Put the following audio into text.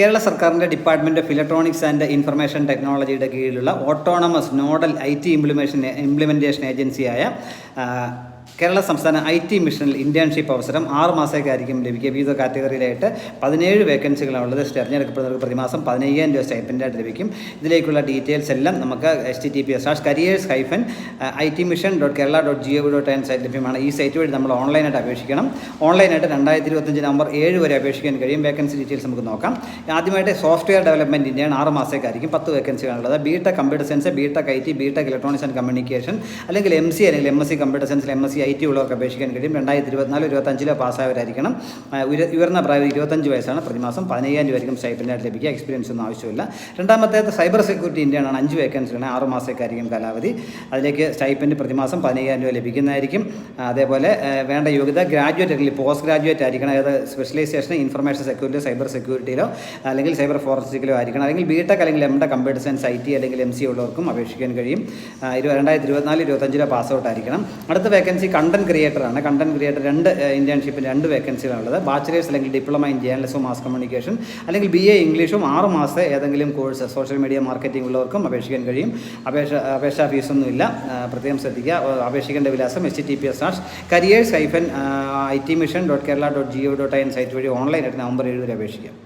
കേരള സർക്കാരിന്റെ department of electronics and information ടെക്നോളജിയുടെ കീഴിലുള്ള autonomous nodal I T implementation implementation ഏജൻസിയായ കേരള സംസ്ഥാന ഐ ടി മിഷനിൽ ഇന്റേൺഷിപ്പ് അവസരം ആറ് മാസത്തേക്കായിരിക്കും ലഭിക്കുക. വിവിധ കാറ്റഗറിയിലായിട്ട് പതിനേഴ് വേക്കൻസികളാണ് ഉള്ളത്. തിരഞ്ഞെടുക്കപ്പെടുന്നവർക്ക് പ്രതിമാസം പതിനയ്യായിരം രൂപ സ്റ്റൈപ്പന്റായിട്ട് ലഭിക്കും. ഇതിലേക്കുള്ള ഡീറ്റെയിൽസ് എല്ലാം നമുക്ക് H T T P S ash careers hyphen I T mission dot Kerala dot G O dot in site ലഭ്യമാണ്. ഈ സൈറ്റ് വഴി നമ്മൾ ഓൺലൈനായിട്ട് അപേക്ഷിക്കണം. ഓൺലൈനായിട്ട് രണ്ടായിരത്തി ഇരുപത്തഞ്ച് നവംബർ ഏഴ് വരെ അപേക്ഷിക്കാൻ കഴിയും. വേക്കൻസി ഡീറ്റെയിൽസ് നമുക്ക് നോക്കാം. ആദ്യമായിട്ട് സോഫ്റ്റ്വെയർ ഡെവലപ്മെന്റിന്റെയാണ് ആറ് മാസത്തേക്കായിരിക്കും പത്ത് വേക്കൻസികളുള്ളത് B tech computer science B tech I T B tech electronics and communication അല്ലെങ്കിൽ എം സി അല്ലെങ്കിൽ എം എസ് സി കമ്പ്യൂട്ടർ സയൻസിൽ M S C I T ഉള്ളവർക്ക് അപേക്ഷിക്കാൻ കഴിയും. രണ്ടായിരത്തി ഇരുപത്തിനാല് ഇരുപത്തഞ്ചിലോ പാസ്സായവരായിരിക്കണം ഉയർന്ന പ്രായം ഇരുപത്തഞ്ച് വയസ്സാണ് പ്രതിമാസം. പതിനയ്യായിരം രൂപയായിരിക്കും സ്റ്റൈപ്പന്റായിട്ട് ലഭിക്കുക. എക്സ്പീരിയൻസ് ഒന്നും ആവശ്യമില്ല. രണ്ടാമത്തേത് സൈബർ സെക്യൂരിറ്റി ഇന്ത്യയാണ് അഞ്ച് വേക്കൻസികളാണ് ആറ് മാസത്തേക്കായിരിക്കും കാലാവധി. അതിലേക്ക് സ്റ്റൈപ്പൻഡ് പ്രതിമാസം പതിനയ്യായിരം രൂപ ലഭിക്കുന്നതായിരിക്കും. അതേപോലെ വേണ്ട യോഗ്യത. ഗ്രാജുവേറ്റ് അല്ലെങ്കിൽ പോസ്റ്റ് ഗ്രാജുവേറ്റ് ആയിരിക്കണം അതായത് സ്പെഷ്യലൈസേഷൻ ഇൻഫർമേഷൻ സെക്യൂരിറ്റി സൈബർ സെക്യൂരിറ്റിയിലോ അല്ലെങ്കിൽ സൈബർ ഫോറൻസിക്കിലോ ആയിരിക്കണം. അല്ലെങ്കിൽ ബി ടെക് അല്ലെങ്കിൽ M tech computer science I T അല്ലെങ്കിൽ എം സി ഉള്ളവർക്കും അപേക്ഷിക്കാൻ കഴിയും. രണ്ടായിരത്തി ഇരുപത്തിനാല് ഇരുപത്തഞ്ചിലോ പാസ് ഔട്ട് ആയിരിക്കണം അടുത്ത വേക്കൻസി കണ്ടന്റ് ക്രിയേറ്റർ ആണ്. കണ്ടന്റ് ക്രിയേറ്റർ രണ്ട് ഇന്റേൺഷിപ്പിന് രണ്ട് വേക്കൻസികളുള്ളത് ബാച്ചിലേഴ്സ് അല്ലെങ്കിൽ diploma in journalism mass communication അല്ലെങ്കിൽ ബി എ ഇംഗ്ലീഷും ആറ് മാസത്തെ ഏതെങ്കിലും കോഴ്സ് സോഷ്യൽ മീഡിയ മാർക്കറ്റിംഗ് ഉള്ളവർക്കും അപേക്ഷിക്കാൻ കഴിയും. അപേക്ഷ അപേക്ഷാ ഫീസൊന്നുമില്ല ഇല്ല. പ്രത്യേകം ശ്രദ്ധിക്കുക. അപേക്ഷിക്കേണ്ട വിലാസം H T P S ash careers hyphen I T mission dot Kerala dot G O dot I N site വഴി ഓൺലൈനായിട്ട് നവംബർ ഏഴ് വരെ അപേക്ഷിക്കാം.